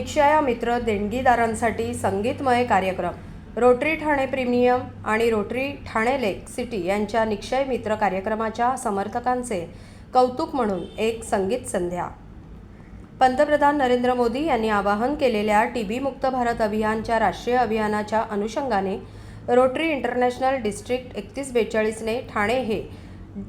निक्षया मित्र देणगीदारांसाठी संगीतमय कार्यक्रम रोटरी ठाणे प्रीमियम आणि रोटरी ठाणे लेक सिटी यांच्या निक्षय मित्र कार्यक्रमाच्या समर्थकांचे कौतुक म्हणून एक संगीत संध्या. पंतप्रधान नरेंद्र मोदी यांनी आवाहन केलेल्या टी बी मुक्त भारत अभियानच्या राष्ट्रीय अभियानाच्या अनुषंगाने रोटरी इंटरनॅशनल डिस्ट्रिक्ट एकतीस बेचाळीसने ठाणे हे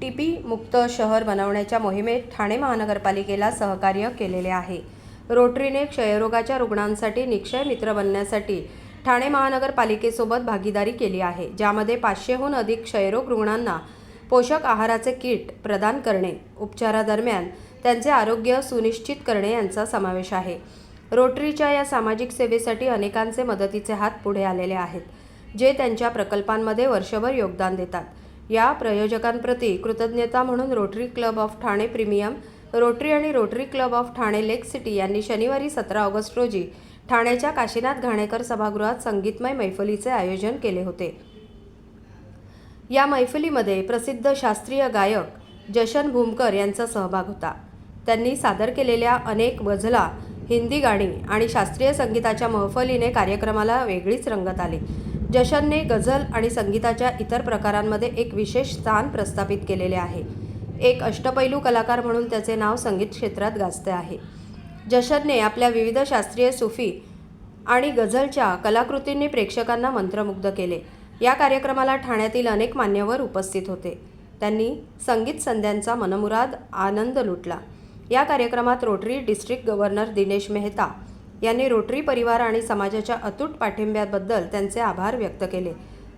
टी बी मुक्त शहर बनवण्याच्या मोहिमेत ठाणे महानगरपालिकेला सहकार्य केलेले आहे. रोटरीने क्षयरोगाच्या रुग्णांसाठी निक्षय मित्र बनण्यासाठी ठाणे महानगरपालिकेसोबत भागीदारी केली आहे ज्यामध्ये पाचशेहून अधिक क्षयरोग रुग्णांना पोषक आहाराचे किट प्रदान करणे उपचारादरम्यान त्यांचे आरोग्य सुनिश्चित करणे यांचा समावेश आहे. रोटरीच्या या सामाजिक सेवेसाठी अनेकांचे मदतीचे हात पुढे आलेले आहेत जे त्यांच्या प्रकल्पांमध्ये वर्षभर योगदान देतात. या प्रयोजकांप्रती कृतज्ञता म्हणून Rotary club of Thane premium Rotary आणि Rotary club of Thane lake city यांनी शनिवारी सतरा ऑगस्ट रोजी ठाण्याच्या काशीनाथ घाणेकर सभागृहात संगीतमय मैफलीचे आयोजन केले होते. या मैफलीमध्ये प्रसिद्ध शास्त्रीय गायक जशन भूमकर यांचा सहभाग होता. त्यांनी सादर केलेल्या अनेक गझला हिंदी गाणी आणि शास्त्रीय संगीताच्या महफलीने कार्यक्रमाला वेगळीच रंगत आली. जशनने गझल आणि संगीताच्या इतर प्रकारांमध्ये एक विशेष स्थान प्रस्थापित केलेले आहे. एक अष्टपैलू कलाकार म्हणून त्याचे नाव संगीत क्षेत्रात गाजते आहे. जशदने आपल्या विविध शास्त्रीय सुफी आणि गझलच्या कलाकृतींनी प्रेक्षकांना मंत्रमुग्ध केले. या कार्यक्रमाला ठाण्यातील अनेक मान्यवर उपस्थित होते. त्यांनी संगीत संध्यांचा मनमुराद आनंद लुटला. या कार्यक्रमात Rotary district governor Dinesh Mehta यांनी रोटरी परिवार आणि समाजाच्या अतूट पाठिंब्याबद्दल त्यांचे आभार व्यक्त केले.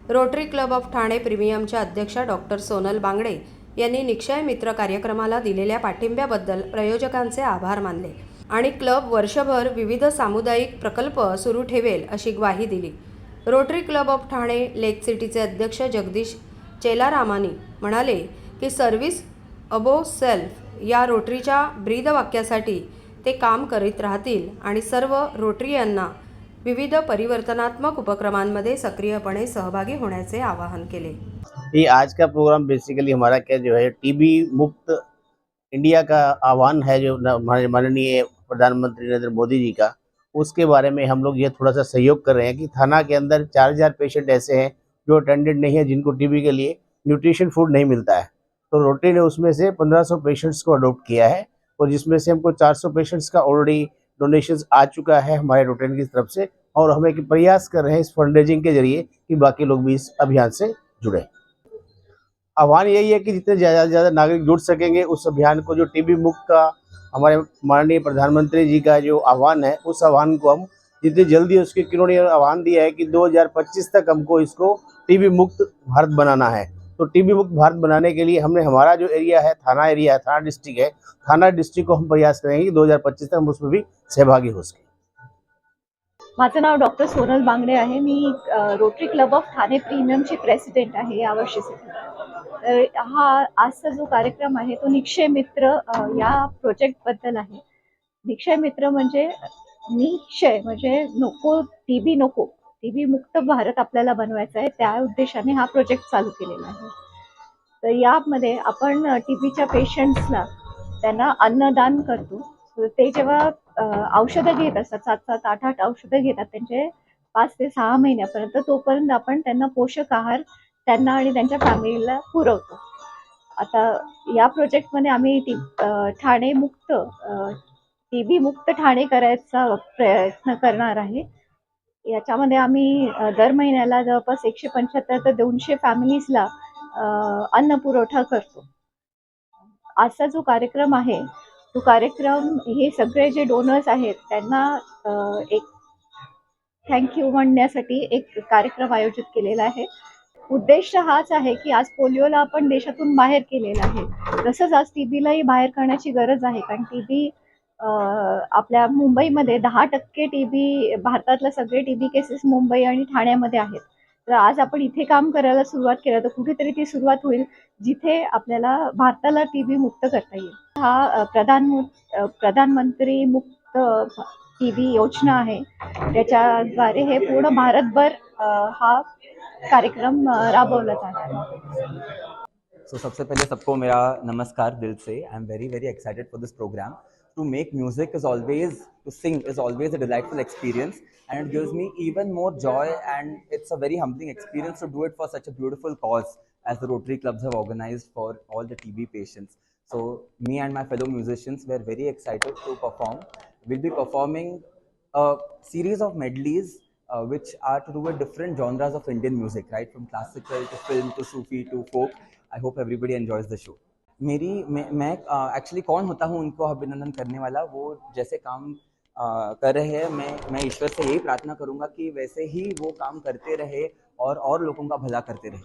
रोटरी क्लब ऑफ ठाणे प्रीमियमच्या अध्यक्षा डॉक्टर सोनल बांगडे यांनी निक्षय मित्र कार्यक्रमाला दिलेल्या पाठिंब्याबद्दल प्रयोजकांचे आभार मानले. आणि क्लब वर्षभर विविध सामुदायिक प्रकल्प सुरू ठेवेल अशी ग्वाही दिली. Rotary club of Thane lake सिटीचे अध्यक्ष जगदीश चेलारामानी म्हणाले की सर्व्हिस अबो सेल्फ या रोटरीच्या ब्रीदवाक्यासाठी ते काम करीत राहतील आणि सर्व रोटरीयांना विविध परिवर्तनात्मक उपक्रमांमध्ये सक्रियपणे सहभागी होण्याचे आवाहन केले. ये आज का प्रोग्राम बेसिकली हमारा क्या जो है टीबी मुक्त इंडिया का आह्वान है जो हमारे माननीय प्रधानमंत्री नरेंद्र मोदी जी का। उसके बारे में हम लोग ये थोड़ा सा सहयोग कर रहे हैं कि थाना के अंदर चार हज़ार पेशेंट ऐसे हैं जो अटेंडेड नहीं है, जिनको टीबी के लिए न्यूट्रिशन फ़ूड नहीं मिलता है। तो रोटरी ने उसमें से 1500 पेशेंट्स को अडोप्ट किया है और जिसमें से हमको 400 पेशेंट्स का ऑलरेडी डोनेशन आ चुका है हमारे रोटेन की तरफ़ से और हम एक प्रयास कर रहे हैं इस फंड के ज़रिए कि बाकी लोग भी इस अभियान से जुड़े। आह्वान यही है कि जितने ज़्यादा से ज़्यादा नागरिक जुड़ सकेंगे, उस अभियान को जो टीबी मुक्त का हमारे माननीय प्रधानमंत्री जी का जो आह्वान है, उस आह्वान को हम जितनी जल्दी उसके किन्होंने आह्वान दिया है कि 2025 तक हमको इसको टीबी मुक्त भारत बनाना है। तो टीबी मुक्त भारत बनाने के लिए हमने हमारा जो एरिया है, थाना एरिया है, थाना डिस्ट्रिक्ट है, थाना डिस्ट्रिक्ट को हम प्रयास करेंगे कि 2025 तक हम उसमें भी सहभागी हो सके। माझं नाव डॉक्टर सोनल बांगडे आहे. मी रोटरी क्लब ऑफ़ ठाणे प्रीमियमची प्रेसिडेंट आहे यावर्षीसाठी हा आजचा जो कार्यक्रम आहे तो निक्षय मित्र या प्रोजेक्टबद्दल आहे. निक्षय मित्र म्हणजे निक्षय म्हणजे नको टीबी नको. टीबी मुक्त भारत आपल्याला बनवायचा आहे. त्या उद्देशाने हा प्रोजेक्ट चालू केलेला आहे. तर यामध्ये आपण टीबीच्या पेशंट्सला त्यांना अन्नदान करतो. ते जेव्हा औषधं घेत असतात सात सात आठ आठ औषधं घेतात त्यांचे पाच ते सहा महिन्यापर्यंत तोपर्यंत आपण त्यांना पोषक आहार त्यांना आणि त्यांच्या फॅमिलीला पुरवतो. आता या प्रोजेक्टमध्ये आम्ही टी ठाणे मुक्त टी बी मुक्त ठाणे करायचा प्रयत्न करणार आहे. याच्यामध्ये आम्ही दर महिन्याला जवळपास एकशे पंच्याहत्तर ते दोनशे फॅमिलीजला अन्न पुरवठा करतो. आजचा जो कार्यक्रम आहे तो कार्यक्रम हे सगळे जे डोनर्स आहेत त्यांना एक थँक्यू म्हणण्यासाठी एक कार्यक्रम आयोजित केलेला आहे. उद्देश हाच आहे की आज पोलिओला आपण देशातून बाहेर केलेला आहे. तसंच आज टीबीलाही बाहेर करण्याची गरज आहे. कारण टीबी आपल्या मुंबईमध्ये दहा टक्के टीबी भारतातले सगळे टीबी केसेस मुंबई आणि ठाण्यामध्ये आहेत. तर आज आपण इथे काम करायला सुरुवात केलं तर कुठेतरी ती सुरुवात होईल जिथे आपल्याला भारताला टीबी मुक्त करता येईल. हा प्रधान प्रधानमंत्री मुक्त टीबी योजना आहे. त्याच्याद्वारे हे पूर्ण भारतभर हा कार्यक्रम अ, राबवला जाणार आहे सो सबसे पहले सबको मेरा नमस्कार दिल से I am very very excited for this program to make music is always to sing is always a delightful experience and it gives me even more joy and it's a very humbling experience to do it for such a beautiful cause as the Rotary clubs have organized for all the TB patients. So me and my fellow musicians were very excited to perform. We'll be performing a series of medleys uh, which are to do with different genres of Indian music, right? From classical to film to Sufi to folk. I hope everybody enjoys the show. मेरी मैं actually कौन होता हूँ उनको अभिनंदन करने वाला वो जैसे काम कर रहे हैं मैं मैं ईश्वर से यही प्रार्थना करूँगा कि वैसे ही वो काम करते रहे और और लोगों का भला करते रहे